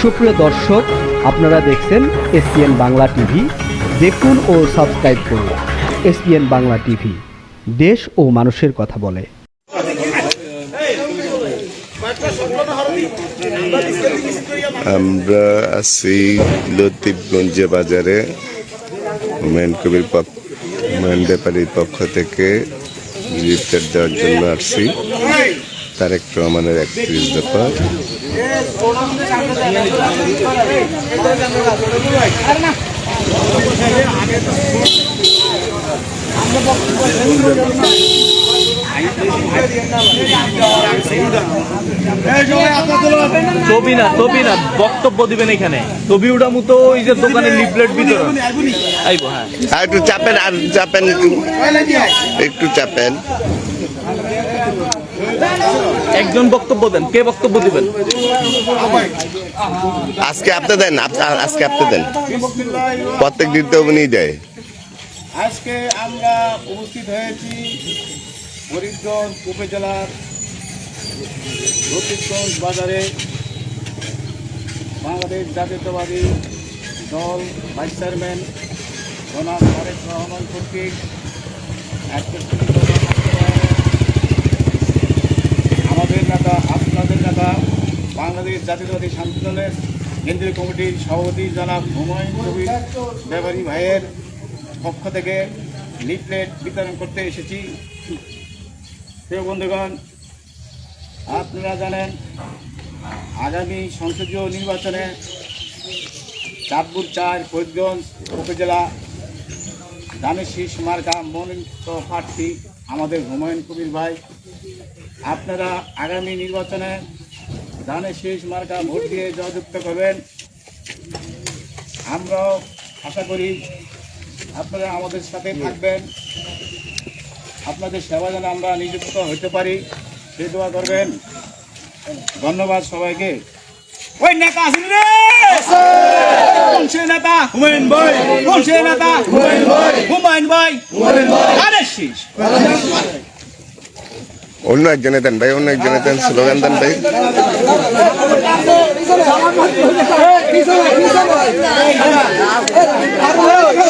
সুপ্রিয় দর্শক, আপনারা দেখছেন এসপিএন বাংলা টিভি। দেখুন ও সাবস্ক্রাইব করুন এসপিএন বাংলা টিভি। দেশ ও মানুষের কথা বলে। আমরা আছি লতিফগঞ্জে বাজারে হুমায়ুন কবির হুমায়ুন ব্যাপারীর পক্ষ থেকে লিফলেট দেওয়ার জন্য আসছি। তারেক রহমানের একত্রিশ দফা ছবি না ছবি না বক্তব্য দিবেন এখানে। ওটা মতো ওই যে দোকানে লিফলেট বিতরণ আইবো হ্যাঁ। আর একটু চাপেন আর চাপেন। একটু একটু চাপেন। একজন বক্তব্য দেন কে বক্তব্য দিবেন? আজকে আপনি দেন আজকে আপনি দেন। প্রত্যেক দিন তো উনি দেয়। আজকে আমরা উপস্থিত হয়েছি ফরিদগঞ্জ উপজেলার রফিকগঞ্জ বাজারে বাংলাদেশ জাতীয়তাবাদী দল ভাইস চেয়ারম্যান জনাব তারেক রহমান কর্তৃক একত্রিশ দফা বাস্তবায়নে আমাদের নেতা আপনাদের নেতা বাংলাদেশ জাতীয়তাবাদী শান্তি দলের কেন্দ্রীয় কমিটির সভাপতি জনাব হুমায়ুন কবির ব্যাপারী ভাইয়ের পক্ষ থেকে লিফলেট বিতরণ করতে এসেছি। প্রিয় বন্ধুগণ, আপনারা জানেন, আগামী সংসদীয় নির্বাচনে চাঁদপুর চার, ফরিদগঞ্জ উপজেলা দানের শীষ মার্কা মনোনীত প্রার্থী আমাদের হুমায়ুন কবির ভাই। আপনারা আগামী নির্বাচনে দানের শীষ মার্কা ভোট দিয়ে জয়যুক্ত করবেন। আমরাও আশা করি আপনারা আমাদের সাথে থাকবেন। আপনাদের সেবা যেন আমরা নিযুক্ত হতে পারি সে দোয়া করবেন। ধন্যবাদ সবাইকে। ওই নেতা আছেন রে! কোন সে নেতা? হুমায়ুন ভাই। কোন সে নেতা? হুমায়ুন ভাই। হুমায়ুন ভাই। হুমায়ুন ভাই। আরে শীষ অন্য একজনে দেন ভাই, অন্য একজনে দেন, স্লোগান দেন ভাই।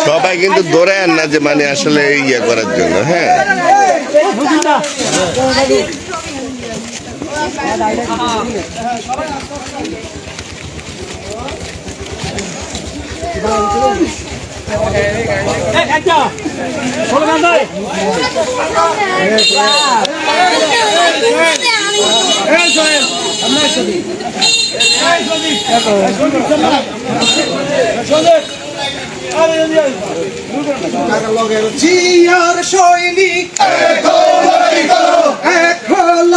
সবাই কিন্তু দৌড়ায় না যে মানে আসলে ইয়ে করার জন্য হ্যাঁ। জিয়ার সৈনিক এখন লড়াই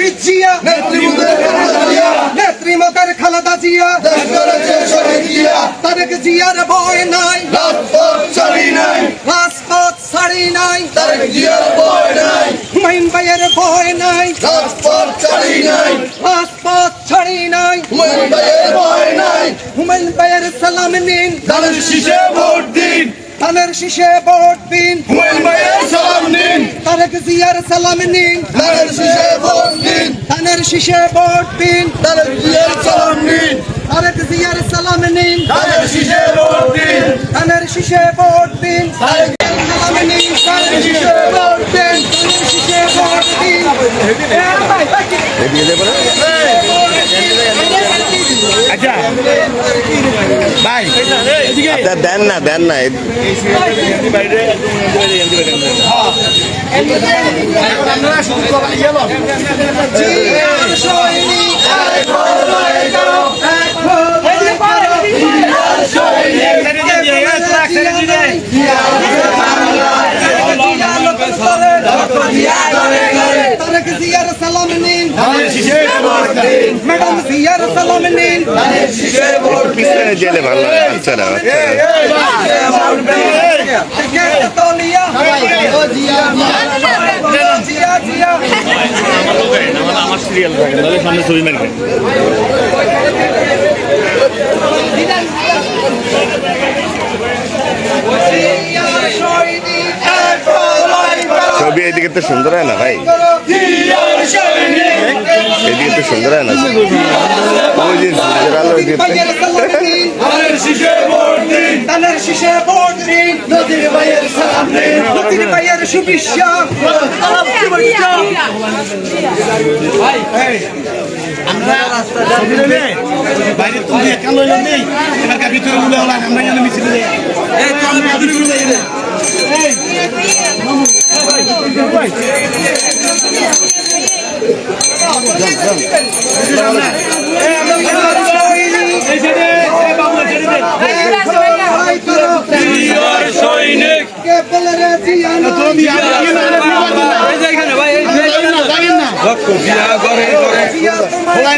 শহীদ জিয়া নেত্রী মগের খালেদা জিয়া তারেক জিয়ার ভয় নাই রাজপথ ছাড়ি নাই হুমায়ুন ভাইয়ের ভয় নাই রাজপথ ছাড়ি নাই হুমায়ুন ভাইয়ের সালাম নিন ধানের শীষে ভোট দিন। ধানের শীষে ভোট দিন। তারেক জিয়ার সালাম নিন। ধানের শীষে ভোট দিন ধানের শীষে ভোট দিন। তারেক জিয়ার সালাম নিন। তারেক জিয়ার সালাম নিন। ধানের শীষে ভোট দিন। ধানের শীষে ভোট দিন। সালাম নিন ধানের শীষে ভোট দিন। ধানের শীষে ভোট দিন। এদিকে না আচ্ছা, দেন না দেন না। জিয়ার সৈনিক আমার সিরিয়াল থাকে তাহলে সামনে ছবি ছবি এদিকে তো সুন্দর হয় না ভাই? সূর্যের আলো ওই যে- ধানের শীষে ভোট দিন। নদীর ভাইয়ের সালাম দিন। নদীর ভাইয়ের শুভেচ্ছা বাইরে তুমি একা লইলে নেই এবার ভিতরে উলে হলা আমরা যেন মিছিল দেই এই তো আমরা ভিতরে উলে যাই সৈনিক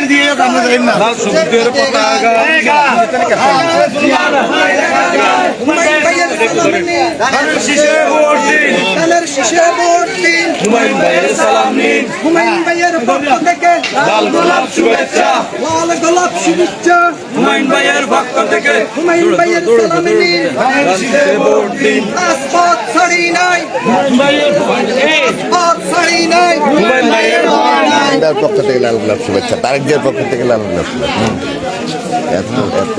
দিয়ে আমরা যাই না লাল সবুজের পতাকা হুমায়ুন ভাইয়ের সালাম নিন। ধানের শীষে ভোট দিন ধানের শীষে ভোট দিন হুমায়ুন ভাইয়ের সালাম নিন হুমায়ুন ভাইয়ের পক্ষ থেকে লাল গোলাপ শুভেচ্ছা। লাল গোলাপ শুভেচ্ছা। হুমায়ুন ভাইয়ের পক্ষ থেকে হুমায়ুন ভাইয়ের সালাম নিন। ধানের শীষে ভোট দিন আসপাত ছাড়ি নাই। আসপাত ছাড়ি নাই। হুমায়ুন ভাইয়ের তার পক্ষ থেকে লাল গোলাপ শুভেচ্ছা। তারেকদের পক্ষ থেকে লাল গোলাপ শুভেচ্ছা। এত এত।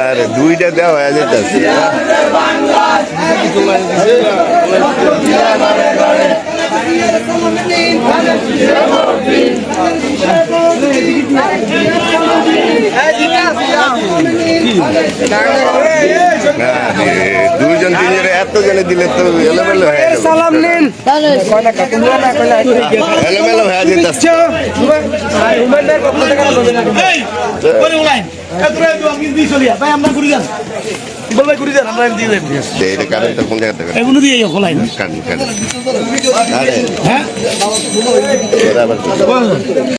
আরে দুইটা দেওয়া হয়ে যেতেছে। দুইজন তিনজনে এত জনে দিলে তো এলোমেলো হয়ে যাবে। সালাম নিন। এলোমেলো হয়ে যেতেছে হ্যাঁ?